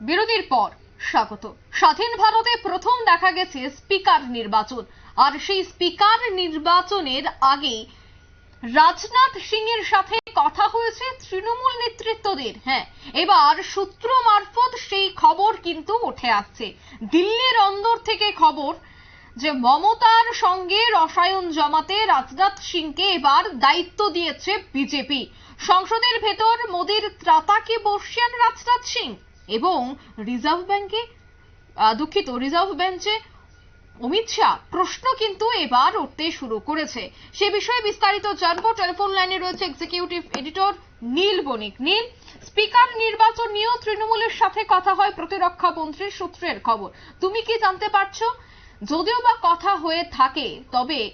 বিরতির পর স্বাগত। স্বাধীন ভারতে প্রথম দেখা গেছে স্পিকার নির্বাচন। আর সেই স্পিকার নির্বাচনের আগে রাজনাথ সিং এর সাথে কথা হয়েছে তৃণমূল নেতৃত্বদের। হ্যাঁ এবার সূত্র মারফত সেই খবর কিন্তু উঠে আসছে। দিল্লির অন্দর থেকে খবর যে মমতার সঙ্গে রসায়ন জমাতে রাজনাথ সিংকে এবার দায়িত্ব দিয়েছে বিজেপি। সংসদের ভেতর মোদীর ত্রাতাকে বসছেন রাজনাথ সিং। এবং রিজার্ভ ব্যাংকে দুঃখিত, রিজার্ভ বেঞ্চে অমিত শাহ প্রশ্ন কিন্তু এবার উঠতে শুরু করেছে। সে বিষয়ে বিস্তারিত জানব। টেলিফোন লাইনে রয়েছে executive editor Neel Banik. Neel, speaker নির্বাচন নিয়েও তৃণমূলের সাথে কথা হয় প্রতিরক্ষা মন্ত্রীর সূত্রের খবর। তুমি কি জানতে পারছ? যদিও বা কথা হয়ে থাকে, তবে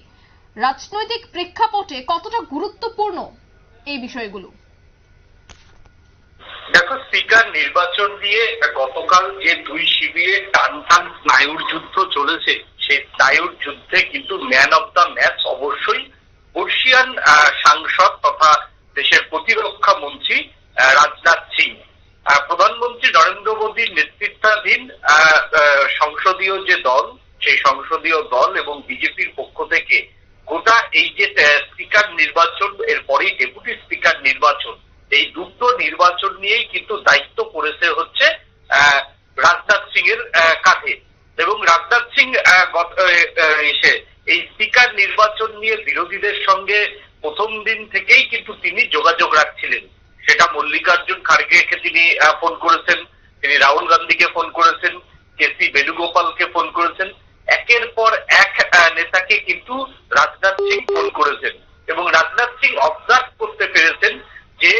রাজনৈতিক প্রেক্ষাপটে কতটা গুরুত্বপূর্ণ এই বিষয়গুলো? দেখো, স্পিকার নির্বাচন নিয়ে গতকাল যে দুই শিবিরে টান টান স্নায়ুর যুদ্ধ চলেছে, সেই স্নায়ুর যুদ্ধে কিন্তু ম্যান অব দ্য ম্যাচ অবশ্যই বর্ষিয়ান সাংসদ তথা দেশের প্রতিরক্ষা মন্ত্রী রাজনাথ সিং। প্রধানমন্ত্রী নরেন্দ্র মোদীর নেতৃত্বাধীন সংসদীয় যে দল, সেই সংসদীয় দল এবং বিজেপির পক্ষ থেকে গোটা এই যে স্পিকার নির্বাচন, এরপরেই ডেপুটি স্পিকার নির্বাচন এই দুটো নির্বাচন নিয়েই কিন্তু দায়িত্ব পড়েছে হচ্ছে রাজনাথ সিং এর কাঁধে। এবং রাজনাথ সিং এসে এই স্পিকার নির্বাচন নিয়ে বিরোধীদের সঙ্গে প্রথম দিন থেকেই কিন্তু তিনি যোগাযোগ রাখছিলেন। সেটা মল্লিকার্জুন খার্গেকে তিনি ফোন করেছেন, তিনি রাহুল গান্ধীকে ফোন করেছেন কে সি বেণুগোপালকে ফোন করেছেন। একের পর এক নেতাকে কিন্তু রাজনাথ সিং ফোন করেছেন। এবং রাজনাথ সিং অবজার্ভ করতে পেরেছেন যে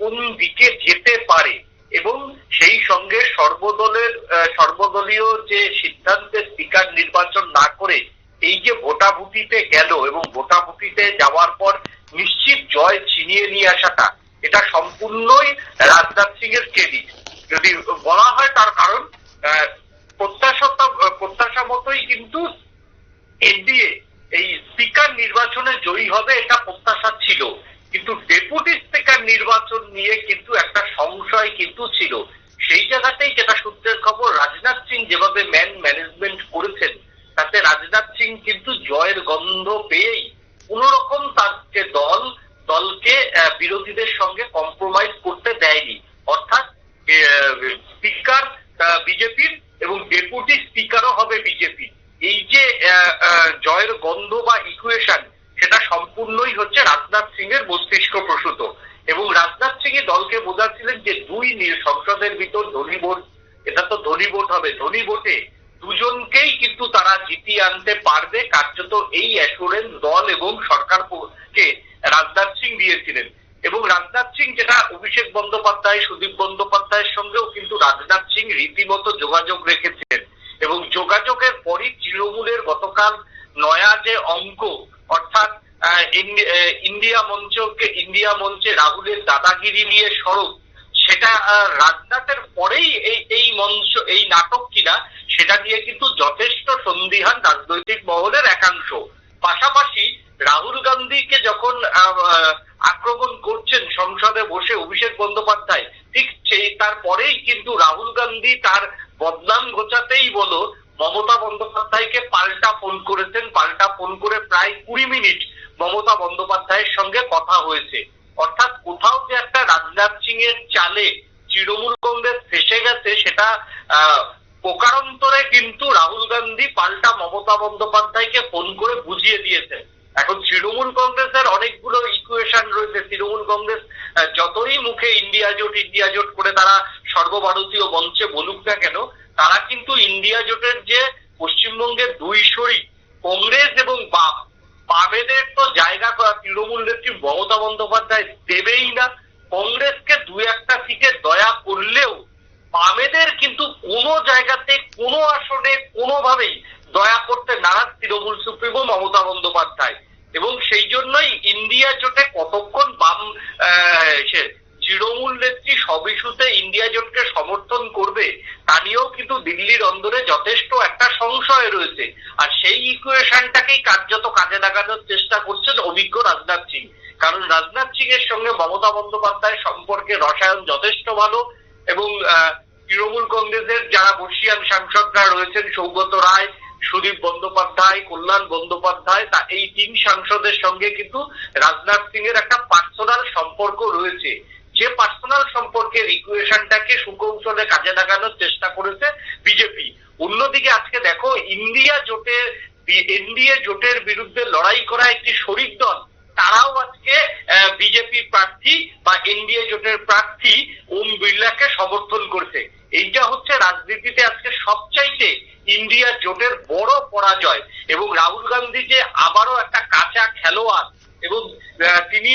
কোন দিকে যেতে পারে এবং সেই সঙ্গে সর্বদলের সর্বদলীয় যে সিদ্ধান্তে স্পিকার নির্বাচন না করে এই যে ভোটাভুটিতে গেল এবং ভোটাভুটিতে যাওয়ার পর নিশ্চিত জয় ছিনিয়ে নিয়ে আসাটা, এটা সম্পূর্ণই রাজনাথ সিং এর ক্রেডিট যদি বলা হয় তার কারণ প্রত্যাশা প্রত্যাশা মতোই কিন্তু এনডিএ, এই স্পিকার নির্বাচনে জয়ী হবে এটা প্রত্যাশা ছিল। কিন্তু ডেপুটি নির্বাচন নিয়ে কিন্তু একটা সংশয় কিন্তু ছিল। সেই জায়গাতেই যেটা সূত্রের খবর, রাজনাথ সিং যেভাবে ম্যান ম্যানেজমেন্ট করেছেন, তাতে রাজনাথ সিং কিন্তু জয়ের গন্ধ পেয়েই কোন রকম তার দল, দলকে বিরোধীদের সঙ্গে কম্প্রোমাইজ করতে দেয়নি। অর্থাৎ স্পিকার বিজেপির এবং ডেপুটি স্পিকারও হবে বিজেপি এই যে জয়ের গন্ধ বা ইকুয়েশন সেটা সম্পূর্ণই হচ্ছে রাজনাথ সিং এর মস্তিষ্ক প্রসূত। এবং রাজনাথ সিং দলকে বোঝাচ্ছিলেন যে দুই সংসদের ভিতর ধনী ভোট, এটা তো ধনী ভোট হবে, ধনী ভোটে দুজনকেই কিন্তু তারা জিতিয়ে আনতে পারবে, কার্যত এই অ্যাসুরেন্স দল এবং সরকারকে রাজনাথ সিং দিয়েছিলেন। এবং রাজনাথ সিং যেটা অভিষেক বন্দ্যোপাধ্যায়, সুদীপ বন্দ্যোপাধ্যায়ের সঙ্গেও কিন্তু রাজনাথ সিং রীতিমতো যোগাযোগ রেখেছিলেন। এবং যোগাযোগের পরই তৃণমূলের গতকাল নয়া যে অঙ্ক, অর্থাৎ ইন্ডিয়া মঞ্চকে, ইন্ডিয়া মঞ্চে রাহুলের দাদাগিরি নিয়ে সরব সেটা রাজনাথের পরেই এই এই মঞ্চ, এই নাটক কিনা, সেটা নিয়ে কিন্তু যথেষ্ট সন্দিহান রাজনৈতিক মহলের একাংশ। পাশাপাশি রাহুল গান্ধীকে যখন আক্রমণ করছেন সংসদে বসে অভিষেক বন্দ্যোপাধ্যায়, ঠিক সেই তারপরেই কিন্তু রাহুল গান্ধী তার বদনাম ঘোচাতেই বলো, মমতা বন্দ্যোপাধ্যায়কে পাল্টা ফোন করেছেন, পাল্টা ফোন করে প্রায় কুড়ি মিনিট মমতা বন্দ্যোপাধ্যায়ের সঙ্গে কথা হয়েছে। অর্থাৎ কোথাও যে একটা রাজনাথ সিং এর চালে তৃণমূল কংগ্রেস ফেসে গেছে, সেটা প্রকারান্তরে কিন্তু রাহুল গান্ধী পাল্টা মমতা বন্দ্যোপাধ্যায়কে ফোন করে বুঝিয়ে দিয়েছেন। এখন তৃণমূল কংগ্রেসের অনেকগুলো ইকুয়েশন রয়েছে। তৃণমূল কংগ্রেস যতই মুখে ইন্ডিয়া জোট ইন্ডিয়া জোট করে তারা সর্বভারতীয় মঞ্চে বলুক না কেন, তারা কিন্তু ইন্ডিয়া জোটের যে পশ্চিমবঙ্গের দুই শরিক কংগ্রেস এবং বাম বামেদের তো জায়গা তৃণমূল নেত্রী মমতা বন্দ্যোপাধ্যায় দেবেই না। কংগ্রেসকে দু একটা সিটে দয়া করলেও বামেদের কিন্তু কোনো জায়গাতে, কোনো আসনে, কোনোভাবেই দয়া করতে নারাজ তৃণমূল সুপ্রিমো মমতা বন্দ্যোপাধ্যায়। এবং সেই জন্যই ইন্ডিয়া জোটে কতক্ষণ বাম সে তৃণমূল নেত্রী সব ইস্যুতে ইন্ডিয়া জোটকে সমর্থন করবে, তা নিয়েও কিন্তু দিল্লির অন্দরে যথেষ্ট একটা সংশয় রয়েছে। আর সেই ইকুয়েশনটাকেই কার্যত কাজে লাগানোর চেষ্টা করছেন অভিজ্ঞ রাজনাথ সিং। কারণ রাজনাথ সিং এর সঙ্গে মমতা বন্দ্যোপাধ্যায়ের সম্পর্কে রসায়ন যথেষ্ট ভালো এবং তৃণমূল কংগ্রেসের যারা বর্ষিয়ান সাংসদরা রয়েছেন, সৌগত রায়, সুদীপ বন্দ্যোপাধ্যায়, কল্যাণ বন্দ্যোপাধ্যায়, তা এই তিন সাংসদের সঙ্গে কিন্তু রাজনাথ সিং এর একটা পার্সোনাল সম্পর্ক রয়েছে। যে পার্সোনাল সম্পর্কের ইকুয়েশনটাকে সুকৌশলে কাজে লাগানোর চেষ্টা করেছে বিজেপি অন্যদিকে আজকে দেখো ইন্ডিয়া জোটের এনডিএ জোটের বিরুদ্ধে লড়াই করা একটি শরিক দল, তারাও আজকে বিজেপি প্রার্থী বা এনডিএ জোটের প্রার্থী ওম বিড়লাকে সমর্থন করছে। এইটা হচ্ছে রাজনীতিতে আজকে সবচাইতে ইন্ডিয়া জোটের বড় পরাজয়। এবং রাহুল গান্ধী যে আবারও একটা কাঁচা খেলোয়াড় এবং তিনি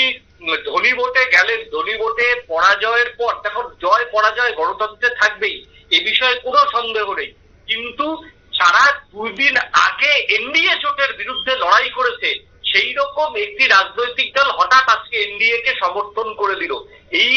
ধনী ভোটে গেলেন, ধনী ভোটে পরাজয়ের পর দেখো জয় পরাজয় গণতন্ত্রে থাকবেই, এ বিষয়ে কোনো সন্দেহ নেই। কিন্তু সারা দুই দিন আগে এনডিএ জোটের বিরুদ্ধে লড়াই করেছে, সেই রকম একটি রাজনৈতিক দল হঠাৎ আজকে এনডিএ কে সমর্থন করে দিল। এই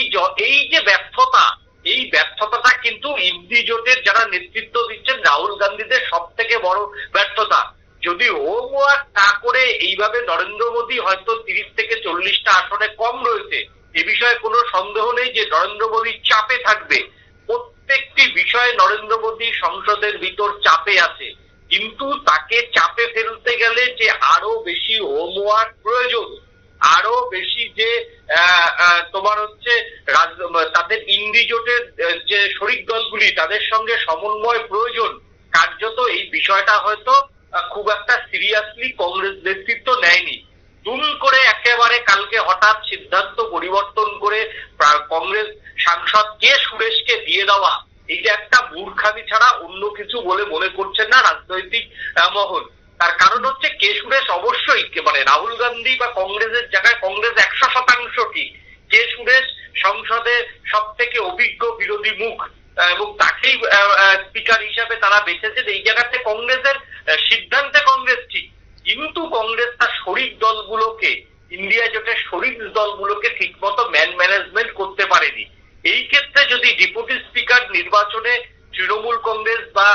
এই যে ব্যর্থতা, এই ব্যর্থতাটা কিন্তু ইন্ডি জোটের যারা নেতৃত্ব দিচ্ছেন, রাহুল গান্ধীদের সব থেকে বড় ব্যর্থতা। যদি হোমওয়ার্ক না করে এইভাবে নরেন্দ্র মোদী হয়তো তিরিশ থেকে চল্লিশটা আসনে কম রয়েছে, এ বিষয়ে কোনো সন্দেহ নেই যে নরেন্দ্র মোদী চাপে থাকবে। প্রত্যেকটি বিষয়ে নরেন্দ্র মোদী সংসদের ভিতর চাপে আছে। কিন্তু তাকে চাপে ফেলতে গেলে যে আরও বেশি হোমওয়ার্ক প্রয়োজন, আরও বেশি যে তোমার হচ্ছে তাদের ইন্ডি জোটের যে শরিক দলগুলি, তাদের সঙ্গে সমন্বয় প্রয়োজন। কার্যত এই বিষয়টা হয়তো খুব একটা সিরিয়াসলি কংগ্রেস নেতৃত্ব নেয়নি। দুম করে একেবারে কালকে হঠাৎ সিদ্ধান্ত পরিবর্তন করে কংগ্রেস সাংসদ কে সুরেশকে দিয়ে দেওয়া এটা একটা মূর্খামি ছাড়া অন্য কিছু বলে মনে করছেন না রাজনৈতিক মহল। তার কারণ হচ্ছে কে সুরেশ অবশ্যই মানে রাহুল গান্ধী বা কংগ্রেসের জায়গায় কংগ্রেস একশো শতাংশ কি? কে সুরেশ সংসদে সব থেকে অভিজ্ঞ বিরোধী মুখ এবং তাকেই স্পিকার হিসাবে তারা বেছেছেন, এই জায়গাতে কংগ্রেসের সিদ্ধান্তে কংগ্রেস ঠিক, কিন্তু কংগ্রেস তার শরিক দলগুলোকে, ইন্ডিয়া জোটের শরিক দলগুলোকে ঠিকমতো ম্যান ম্যানেজমেন্ট করতে পারেনি। এই ক্ষেত্রে যদি ডেপুটি স্পিকার নির্বাচনে তৃণমূল কংগ্রেস বা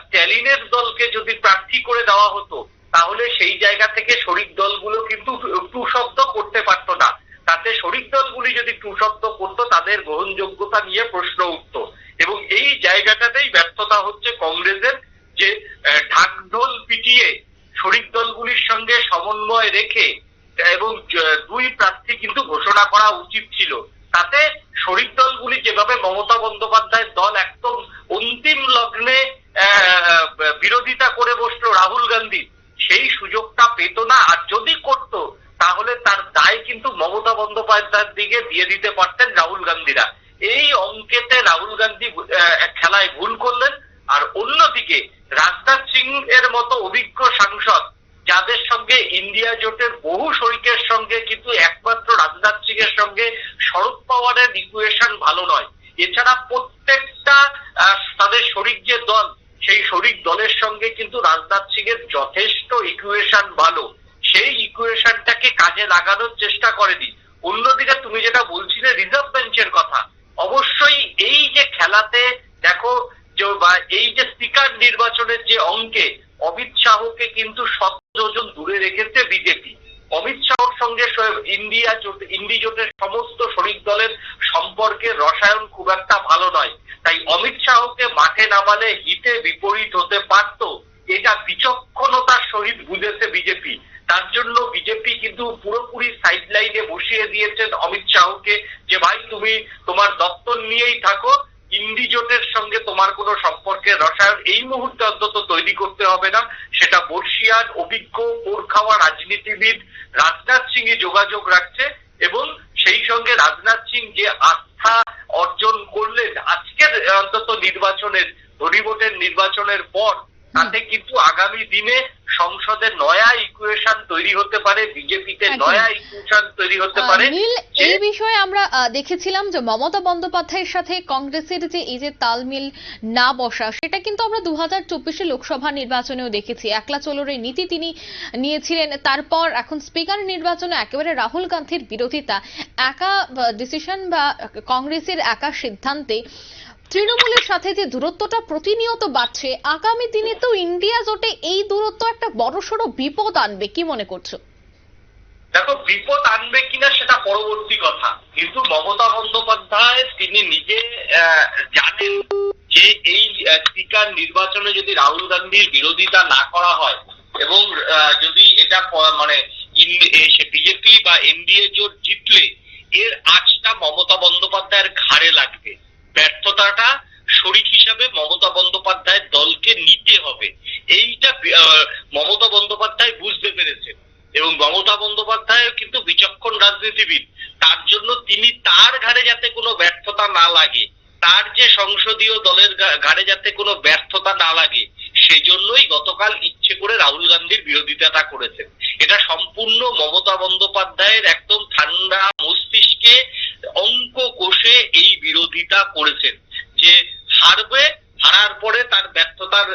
স্ট্যালিনের দলকে যদি প্রার্থী করে দেওয়া হতো, তাহলে সেই জায়গা থেকে শরিক দলগুলো কিন্তু টু শব্দ করতে পারতো না। তাতে শরিক দলগুলি যদি টু শব্দ করতো, তাদের গ্রহণযোগ্যতা নিয়ে প্রশ্ন উঠতো। এবং এই জায়গাটাতেই ব্যর্থতা হচ্ছে কংগ্রেসের ঢাকঢোল পিটিয়ে শরিক দলগুলির সঙ্গে সমন্বয় রেখে এবং দুই প্রার্থী কিন্তু ঘোষণা করা উচিত ছিল। তাতে শরিক দলগুলি যেভাবে মমতা বন্দ্যোপাধ্যায়ের দল একদম অন্তিম লগ্নে বিরোধিতা করে বসল রাহুল গান্ধী, সেই সুযোগটা পেত না। আর যদি করত, তাহলে তার দায় কিন্তু মমতা বন্দ্যোপাধ্যায়ের দিকে দিয়ে দিতে পারতেন রাহুল গান্ধীরা। এই অঙ্কেতে রাহুল গান্ধী খেলায় ভুল করলেন। আর অন্যদিকে রাজনাথ সিং এর মতো অভিজ্ঞ সাংসদ, যাদের সঙ্গে ইন্ডিয়া জোটের বহু শরিকের সঙ্গে কিন্তু একমাত্র রাজনাথ সিং এর সঙ্গে শরদ পাওয়ারের ইকুয়েশন ভালো নয়। এছাড়া প্রত্যেকটা তাদের শরিক যে দল, সেই শরিক দলের সঙ্গে কিন্তু রাজনাথ সিং এর যথেষ্ট ইকুয়েশন ভালো। সেই ইকুয়েশনটাকে কাজে লাগানোর চেষ্টা করেনি। অন্যদিকে তুমি যেটা বলছিলে রিজার্ভ বেঞ্চের কথা, অবশ্যই এই যে খেলাতে, দেখো বা এই যে স্পিকার নির্বাচনের যে অঙ্কে অমিত শাহকে কিন্তু সতেরো দূরে রেখেছে বিজেপি। অমিত শাহর সঙ্গে ইন্ডিয়া জোট সমস্ত শরিক দলের সম্পর্কে রসায়ন খুব একটা ভালো নয়। তাই অমিত শাহকে মাঠে নামালে হিতে বিপরীত হতে পারত। এটা বিচক্ষণতার সহিত বুঝেছে বিজেপি। তার জন্য বিজেপি কিন্তু পুরোপুরি সাইড লাইনে বসিয়ে দিয়েছেন অমিত শাহকে যে, ভাই, তুমি তোমার দপ্তর নিয়েই থাকো ইন্ডি জোটের সঙ্গে তোমার কোনো সম্পর্কের রসায়ন, এই মুহূর্তে অন্তত তৈরি করতে হবে না। সেটা বর্ষিয়ান অভিজ্ঞ ওর খাওয়া রাজনীতিবিদ রাজনাথ সিং যোগাযোগ রাখছে এবং সেই সঙ্গে রাজনাথ সিং যে আস্থা অর্জন করলেন, আজকের অন্তত নির্বাচনের, ধনী ভোটের নির্বাচনের পর তাতে কিন্তু আগামী দিনে সংসদে নয়া ইকুয়েশন তৈরি হতে পারে বিজেপিতে নয়া ইকুয়েশন তৈরি হতে পারে। নীল এই বিষয়ে আমরা দেখেছিলাম যে মমতা বন্দ্যোপাধ্যায়ের সাথে কংগ্রেসের যে এই যে তালমিল না বসা সেটা কিন্তু আমরা দু হাজার চব্বিশে লোকসভা নির্বাচনেও দেখেছি। একলা চলোরের নীতি তিনি নিয়েছিলেন। তারপর এখন স্পিকার নির্বাচনে একেবারে রাহুল গান্ধীর বিরোধিতা। একা ডিসিশন বা কংগ্রেসের একা সিদ্ধান্তে তৃণমূলের সাথে যে দূরত্বটা প্রতিনিয়ত বাড়ছে, আগামী দিনে তো ইন্ডিয়া জোটে এই দূরত্ব একটা বড়সড় বিপদ আনবে, কি মনে করছ? দেখো, বিপদ আনবে কিনা সেটা পরবর্তী কথা। কিন্তু মমতা বন্দ্যোপাধ্যায়, তিনি নিজে জানেন যে এই স্পিকার নির্বাচনে যদি রাহুল গান্ধীর বিরোধিতা না করা হয় এবং যদি এটা মানে বিজেপি বা এনডিএ জোট জিতলে, এর আজটা মমতা বন্দ্যোপাধ্যায়ের ঘাড়ে লাগবে। ব্যর্থতাটা শরিক হিসাবে মমতা বন্দ্যোপাধ্যায়ের দলকে নিতে হবে। এইটা মমতা বন্দ্যোপাধ্যায় বুঝতে পেরেছেন। এবং মমতা বন্দ্যোপাধ্যায় কিন্তু বিচক্ষণ রাজনীতিবিদ। তার জন্য তিনি তার ঘাড়ে যাতে কোনো ব্যর্থতা না লাগে, তার যে সংসদীয় দলের ঘাড়ে যাতে কোনো ব্যর্থতা না লাগে, সেজন্যই গতকাল ইচ্ছে করে রাহুল গান্ধীর বিরোধিতাটা করেছেন। এটা সম্পূর্ণ মমতা বন্দ্যোপাধ্যায়ের একদম ঠান্ডা মস্তিষ্কে অঙ্ক কষে এই বিরোধিতা করেছেন। যে হারবে, হারার পরে তার ব্যর্থতার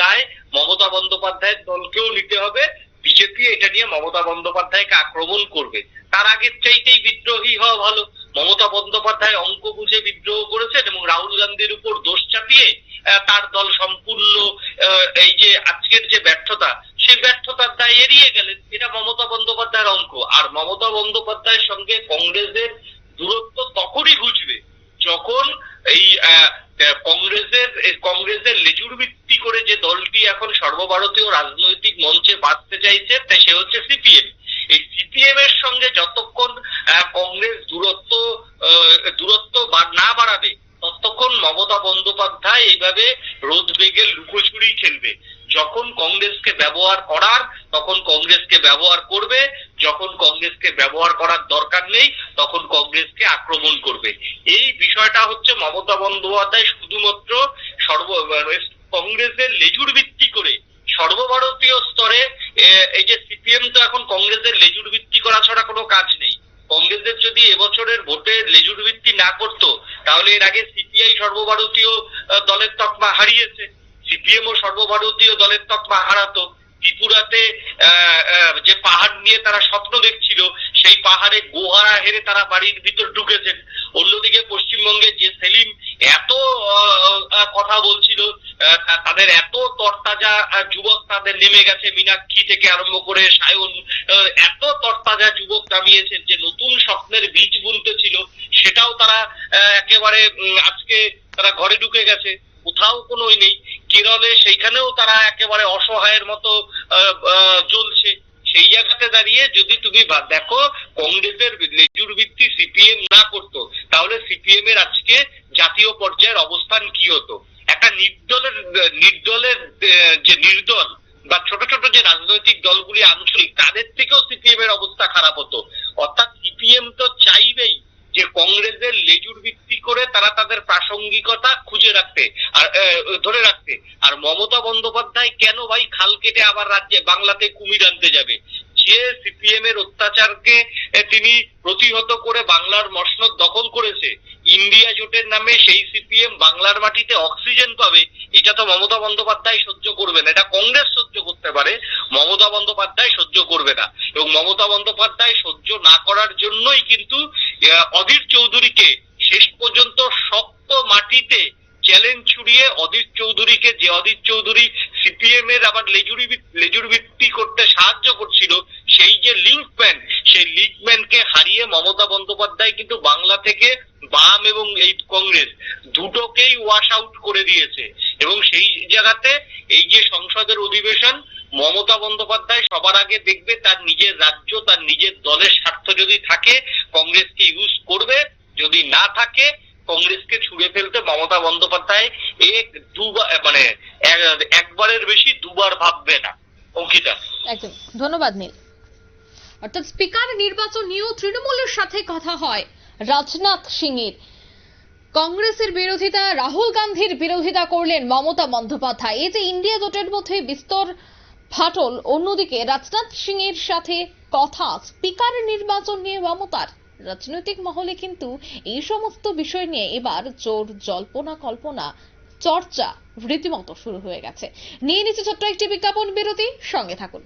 দায় মমতা বন্দ্যোপাধ্যায়ের দলকেও নিতে হবে। বিজেপি এটা নিয়ে মমতা বন্দ্যোপাধ্যায়কে আক্রমণ করবে। তার আগের চাইতেই বিদ্রোহী হওয়া ভালো। মমতা বন্দ্যোপাধ্যায় অঙ্ক বুঝে বিদ্রোহ করেছেন এবং রাহুল গান্ধীর উপর দোষ চাপিয়ে তার দল সম্পূর্ণ এই যে আজকের যে ব্যর্থতা সেই ব্যর্থতার দায় এড়িয়ে গেলেন, এটা মমতা বন্দ্যোপাধ্যায়ের অঙ্ক। আর মমতা বন্দ্যোপাধ্যায়ের সঙ্গে কংগ্রেসের দূরত্ব তখনই ঘুচবে যখন এই কংগ্রেসের কংগ্রেসের লেজুর ভিত্তি করে যে দলটি এখন সর্বভারতীয় রাজনৈতিক মঞ্চে বাঁচতে চাইছে, তা সে হচ্ছে সিপিএম। এই সিপিএম এর সঙ্গে যতক্ষণ কংগ্রেস দূরত্ব দূরত্ব না বাড়াবে ততক্ষণ মমতা বন্দ্যোপাধ্যায় এইভাবে রোদ বেগে লুকোচুরি খেলবে। যখন কংগ্রেসকে ব্যবহার করার, তখন কংগ্রেসকে ব্যবহার করবে, যখন কংগ্রেসকে ব্যবহার করার দরকার নেই, তখন কংগ্রেসকে আক্রমণ করবে। এই বিষয়টা হচ্ছে মমতা বন্দ্যোপাধ্যায় শুধুমাত্র সর্ব মানে কংগ্রেসের লেজুর ভিত্তি করে, সর্বভারতীয় স্তরে এই যে সিপিএম তো এখন কংগ্রেসের লেজুর ভিত্তি করা ছাড়া কোনো কাজ নেই। কংগ্রেসের যদি এবছরের ভোটে লেজুর ভিত্তি না করতো, তাহলে এর আগে সিপিআই সর্বভারতীয় দলের তকমা হারিয়েছে। সিপিএম ও সর্বভারতীয় দলের তকমা হারাতো। ত্রিপুরাতে যে পাহাড় নিয়ে তারা স্বপ্ন দেখছিল সেই পাহাড়ে গোহারা হেরে তারা বাড়ির ভিতর ঢুকেছেন। অন্যদিকে পশ্চিমবঙ্গে যে সেলিম এত কথা বলছিল তাদের এত তরতাজা যুবক তাদের নেমে গেছে, মীনাক্ষী থেকে আরম্ভ করে সায়ন এত তরতাজা যুবক নামিয়েছেন যে নতুন স্বপ্নের বীজ বুনতে ছিল, সেটাও তারা একেবারে আজকে তারা ঘরে ঢুকে গেছে। কোথাও কোনো ই নেই। কেরলে সেইখানেও তারা একেবারে অসহায়ের মতো জ্বলছে। সেই জায়গাতে দাঁড়িয়ে যদি তুমি দেখো কংগ্রেসের লেজুর ভিত্তি সিপিএম না করতো, তাহলে সিপিএম এর আজকে জাতীয় পর্যায়ের অবস্থান কি হতো? একটা নির্দলের নির্দলের যে নির্দল বা ছোট ছোট যে রাজনৈতিক দলগুলি আঞ্চলিক, তাদের থেকেও সিপিএম এর অবস্থা খারাপ হতো। অর্থাৎ সিপিএম তো চাইবেই যে কংগ্রেসের লেজুর ভিত্তি করে তারা তাদের প্রাসঙ্গিকতা খুঁজে রাখতে আর ধরে রাখতে। আর মমতা বন্দ্যোপাধ্যায় কেন ভাই খাল কেটে আবার রাজ্যে, বাংলাতে কুমির আনতে যাবে? যে সিপিএম এর অত্যাচারকে তিনি প্রতিহত করে বাংলার মসনদ দখল করেছে, ইন্ডিয়া জোটের নামে সেই সিপিএম বাংলার মাটিতে অক্সিজেন পাবে, এটা তো মমতা বন্দ্যোপাধ্যায় সহ্য করবেন, এটা কংগ্রেস সহ্য করতে পারে, মমতা বন্দ্যোপাধ্যায় সহ্য করবে না। এবং মমতা বন্দ্যোপাধ্যায় সহ্য না করার জন্যই কিন্তু অধীর চৌধুরীকে শেষ পর্যন্ত শক্ত মাটিতে চ্যালেঞ্জ ছুড়িয়ে অধীর চৌধুরীকে, যে অধীর চৌধুরী সিপিএম এর আবার লেজুরি লেজুর ভিত্তি করতে সাহায্য করছিল, সেই যে লিঙ্কম্যান সেই লিঙ্কম্যানকে হারিয়ে মমতা বন্দ্যোপাধ্যায় কিন্তু বাংলা থেকে বাম এবং এই কংগ্রেস দুটোকেই ওয়াশ আউট করে দিয়েছে। এবং সেই জায়গাতে এই যে সংসদের অধিবেশন, মমতা বন্দ্যোপাধ্যায় সবার আগে দেখবে তার নিজের রাজ্য, তার নিজের দলের স্বার্থ যদি থাকে, কংগ্রেসকে ইউজ করবে, যদি না থাকে, কংগ্রেসকে ছুড়ে ফেলতে মমতা বন্দ্যোপাধ্যায় এক দুবার মানে একবারের বেশি দুবার ভাববে না। অঙ্কিতা। একদম। ধন্যবাদ নীল। অর্থাৎ স্পিকার নির্বাচন নিয়েও তৃণমূলের সাথে কথা হয়। রাজনাথ সিং এর কংগ্রেসের বিরোধিতা, রাহুল গান্ধীর বিরোধিতা করলেন মমতা বন্দ্যোপাধ্যায়। এই যে ইন্ডিয়া জোটের মধ্যে বিস্তর ফাটল, অন্যদিকে রাজনাথ সিং এর সাথে কথা, স্পিকার নির্বাচন নিয়ে মমতার রাজনৈতিক মহলে কিন্তু এই সমস্ত বিষয় নিয়ে এবার জোর জল্পনা কল্পনা, চর্চা রীতিমতো শুরু হয়ে গেছে। নিয়ে নিচ্ছে ছোট্ট একটি বিজ্ঞাপন বিরতি, সঙ্গে থাকুন।